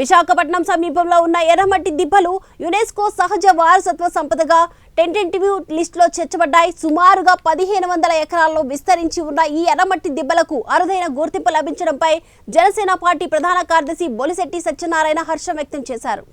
విశాఖపట్నం సమీపంలో ఉన్న ఎర్రమట్టి దిబ్బలు యునెస్కో సహజ వారసత్వ సంపదగా టెంటెంటివ్ లిస్టులో చేర్చబడ్డాయి. సుమారుగా పదిహేను వందల ఎకరాల్లో విస్తరించి ఉన్న ఈ ఎర్రమట్టి దిబ్బలకు అరుదైన గుర్తింపు లభించడంపై జనసేన పార్టీ ప్రధాన కార్యదర్శి బొలిశెట్టి సత్యనారాయణ హర్షం వ్యక్తం చేశారు.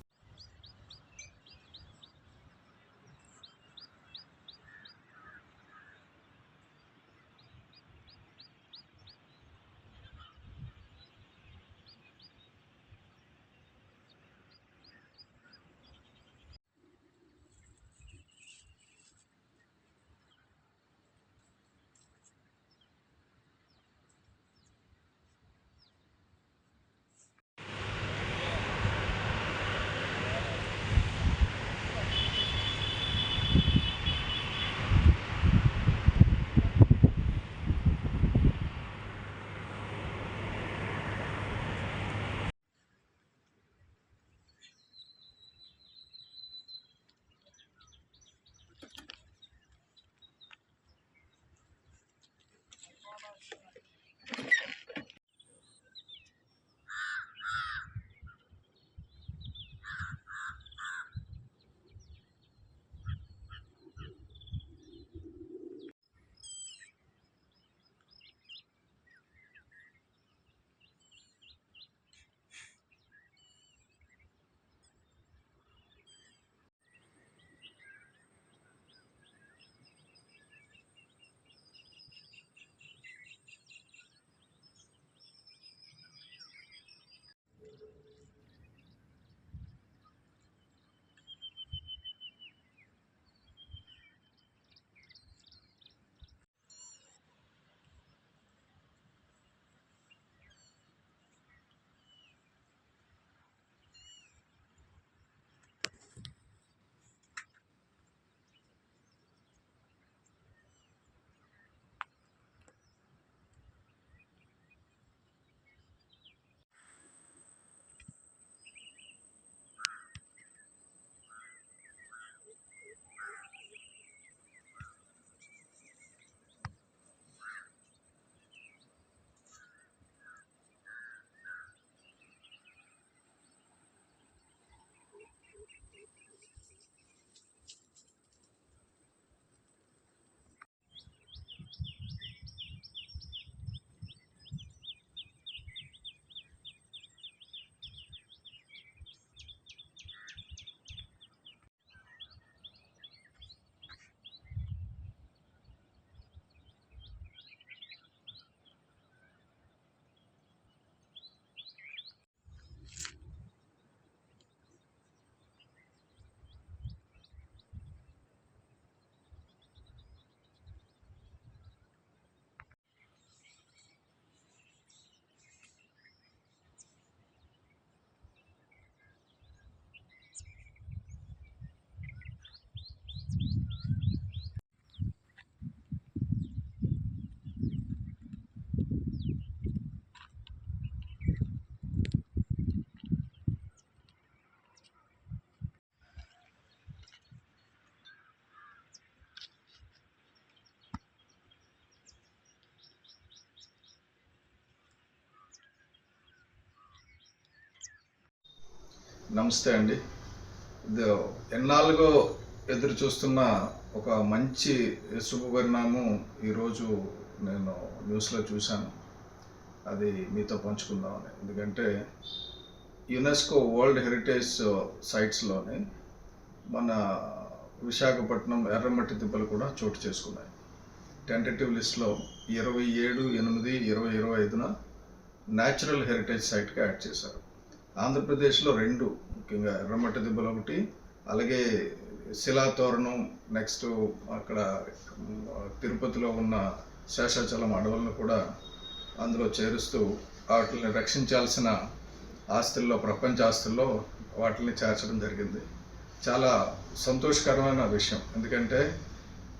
నమస్తే అండి. ఇది ఎన్నాళ్ళుగో ఎదురు చూస్తున్న ఒక మంచి శుభపరిణామం ఈరోజు నేను న్యూస్లో చూశాను. అది మీతో పంచుకుందామని. ఎందుకంటే యునెస్కో వరల్డ్ హెరిటేజ్ సైట్స్లోని మన విశాఖపట్నం ఎర్రమట్టి దిబ్బలు కూడా చోటు చేసుకున్నాయి. టెంటేటివ్ లిస్ట్లో ఇరవై ఏడు ఎనిమిది ఇరవై ఇరవై ఐదున న్యాచురల్ హెరిటేజ్ సైట్గా యాడ్ చేశారు. ఆంధ్రప్రదేశ్లో రెండు ముఖ్యంగా ఎర్రమట్టి దిబ్బలు ఒకటి అలాగే శిలాతోరణం నెక్స్ట్ అక్కడ తిరుపతిలో ఉన్న శేషాచలం అడవులను కూడా అందులో చేరుస్తూ వాటిని రక్షించాల్సిన ఆస్తుల్లో ప్రపంచ ఆస్తుల్లో వాటిని చేర్చడం జరిగింది. చాలా సంతోషకరమైన విషయం. ఎందుకంటే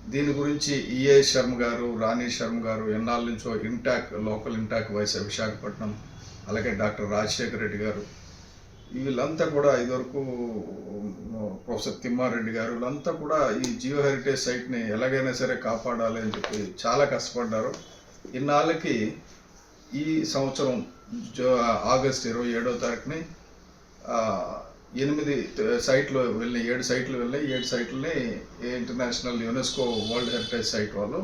దీని గురించి ఈఏ శర్మ గారు రాణి శర్మ గారు ఎన్నాళ్ళ నుంచో INTACH local INTACH vice Visakhapatnam అలాగే డాక్టర్ రాజశేఖర రెడ్డి గారు వీళ్ళంతా కూడా ఇదివరకు ప్రొఫెసర్ తిమ్మారెడ్డి గారు వీళ్ళంతా కూడా ఈ జియో హెరిటేజ్ సైట్ని ఎలాగైనా సరే కాపాడాలి అని చెప్పి చాలా కష్టపడ్డారు. ఇన్నాళ్ళకి ఈ సంవత్సరం జో ఆగస్ట్ ఇరవై ఏడో తారీఖుని ఎనిమిది సైట్లు వెళ్ళినాయి ఏడు సైట్లు వెళ్ళినాయి ఏడు సైట్లని international UNESCO world heritage site వాళ్ళు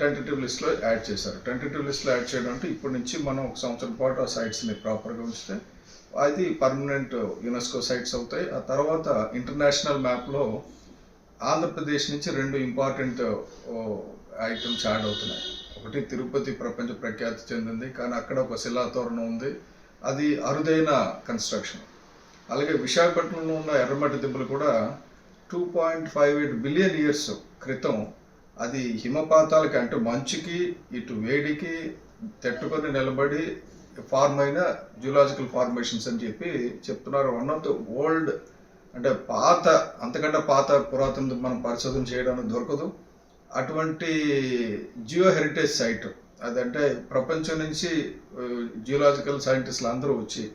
టెంటేటివ్ లిస్ట్లో యాడ్ చేశారు. టెంటేటివ్ లిస్ట్లో యాడ్ చేయడం అంటే ఇప్పటి నుంచి మనం ఒక సంవత్సరం పాటు ఆ సైట్స్ని ప్రాపర్గా ఉంచితే అది పర్మనెంట్ యునెస్కో సైట్స్ అవుతాయి. ఆ తర్వాత ఇంటర్నేషనల్ మ్యాప్లో ఆంధ్రప్రదేశ్ నుంచి రెండు ఇంపార్టెంట్ ఐటమ్స్ యాడ్ అవుతున్నాయి. ఒకటి తిరుపతి ప్రపంచ ప్రఖ్యాతి చెందింది కానీ అక్కడ ఒక శిలాతోరణం ఉంది. అది అరుదైన కన్స్ట్రక్షన్. అలాగే విశాఖపట్నంలో ఉన్న ఎర్రమట్టి దిబ్బలు కూడా two point five eight billion years క్రితం అది హిమపాతాలకి అంటే మంచుకి ఇటు వేడికి తట్టుకొని నిలబడి ఫార్మ్ అయిన జియోలాజికల్ ఫార్మేషన్స్ అని చెప్పి చెప్తున్నారు. వన్ ఆఫ్ ద ఓల్డ్ అంటే పాత అంతకంటే పాత పురాతన మనం పరిశోధన చేయడానికి దొరకదు. అటువంటి జియో హెరిటేజ్ సైట్ అదంటే ప్రపంచం నుంచి జియోలాజికల్ సైంటిస్టులు అందరూ వచ్చి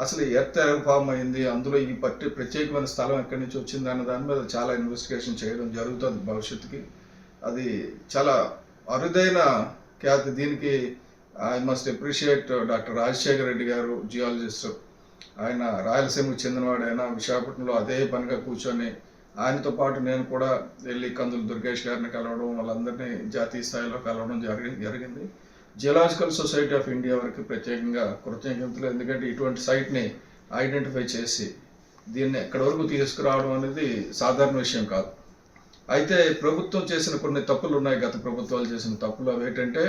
అసలు ఎర్త్ ఎలా ఫామ్ అయింది అందులో ఈ పట్టి ప్రత్యేకమైన స్థలం ఎక్కడి నుంచి వచ్చింది అన్న దాని మీద చాలా ఇన్వెస్టిగేషన్ చేయడం జరుగుతుంది భవిష్యత్తుకి. అది చాలా అరుదైన ఖ్యాతి. దీనికి I must appreciate doctor Rajashekhara Reddy గారు జియాలజిస్ట్ ఆయన రాయలసీమకు చెందినవాడు ఆయన విశాఖపట్నంలో అదే పనిగా కూర్చొని ఆయనతో పాటు నేను కూడా వెళ్ళి కందులు దుర్గేష్ గారిని కలవడం వాళ్ళందరినీ జాతీయ స్థాయిలో కలవడం జరిగి జరిగింది. జియలాజికల్ సొసైటీ ఆఫ్ ఇండియా వరకు ప్రత్యేకంగా కృతజ్ఞతలు. ఎందుకంటే ఇటువంటి సైట్ని ఐడెంటిఫై చేసి దీన్ని ఎక్కడి వరకు తీసుకురావడం అనేది సాధారణ విషయం కాదు. అయితే ప్రభుత్వం చేసిన కొన్ని తప్పులు ఉన్నాయి. గత ప్రభుత్వాలు చేసిన తప్పులు అవి ఏంటంటే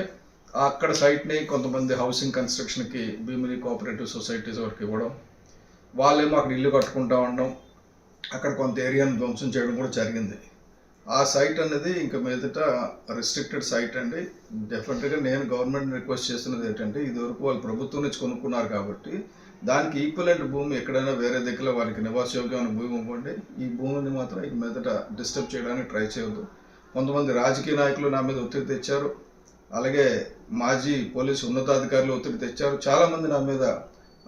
అక్కడ సైట్ని కొంతమంది హౌసింగ్ కన్స్ట్రక్షన్కి భీమిని కోఆపరేటివ్ సొసైటీస్ వరకు ఇవ్వడం వాళ్ళేమో అక్కడ ఇల్లు కట్టుకుంటా ఉండడం అక్కడ కొంత ఏరియాను ధ్వంసం చేయడం కూడా జరిగింది. ఆ సైట్ అనేది ఇంకా మీదట రిస్ట్రిక్టెడ్ సైట్ అండి. డెఫినెట్గా నేను గవర్నమెంట్ రిక్వెస్ట్ చేస్తున్నది ఏంటంటే ఇదివరకు వాళ్ళు ప్రభుత్వం నుంచి కొనుక్కున్నారు కాబట్టి దానికి ఈక్వలెంట్ భూమి ఎక్కడైనా వేరే దగ్గర వారికి నివాసయోగ్యమైన భూమి ఇవ్వండి. ఈ భూమిని మాత్రం ఇక మీదట డిస్టర్బ్ చేయడానికి ట్రై చేయొద్దు. కొంతమంది రాజకీయ నాయకులు నా మీద ఒత్తిడి తెచ్చారు. అలాగే మాజీ పోలీసు ఉన్నతాధికారులు ఒత్తిడి తెచ్చారు. చాలామంది నా మీద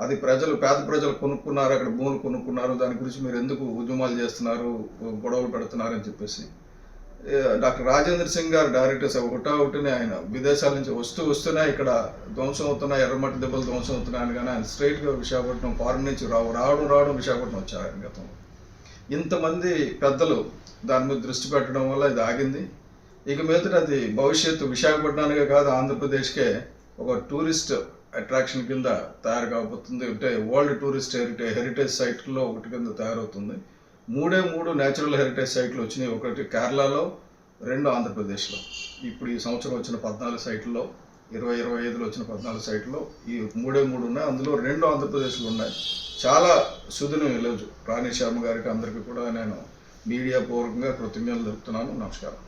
అది ప్రజలు పేద ప్రజలు కొనుక్కున్నారు అక్కడ భూములు కొనుక్కున్నారు. దాని గురించి మీరు ఎందుకు ఉద్యమాలు చేస్తున్నారు గొడవలు పెడుతున్నారు అని చెప్పేసి. డాక్టర్ రాజేంద్ర సింగ్ గారు డైరెక్టర్స్ ఒకటా ఒకటినే ఆయన విదేశాల నుంచి వస్తూ వస్తూనే ఇక్కడ ధ్వంసం అవుతున్నాయి ఎర్రమట్టి దెబ్బలు ధ్వంసం అవుతున్నాయని కానీ ఆయన స్ట్రైట్గా విశాఖపట్నం ఫారెన్ నుంచి రావు రావడం రావడం విశాఖపట్నం వచ్చారు ఆయన గతంలో. ఇంతమంది పెద్దలు దాని మీద దృష్టి పెట్టడం వల్ల ఇది ఆగింది. ఇక మీదట అది భవిష్యత్తు విశాఖపట్నానికే కాదు ఆంధ్రప్రదేశ్కే ఒక టూరిస్ట్ అట్రాక్షన్ కింద తయారు కాబోతుంది. అంటే వరల్డ్ టూరిస్ట్ హెరిటేజ్ హెరిటేజ్ సైట్లో ఒకటి కింద తయారవుతుంది. మూడే మూడు నేచురల్ హెరిటేజ్ సైట్లు వచ్చినాయి. ఒకటి కేరళలో రెండు ఆంధ్రప్రదేశ్లో. ఇప్పుడు ఈ సంవత్సరం వచ్చిన పద్నాలుగు సైట్లలో ఇరవై ఇరవై ఐదులో వచ్చిన పద్నాలుగు సైట్లో ఈ మూడే మూడు ఉన్నాయి. అందులో రెండు ఆంధ్రప్రదేశ్లో ఉన్నాయి. చాలా సుదినం ఈరోజు రాణి శర్మ గారికి అందరికీ కూడా నేను మీడియా పూర్వకంగా కృతజ్ఞతలు తెలుపుతున్నాను. నమస్కారం.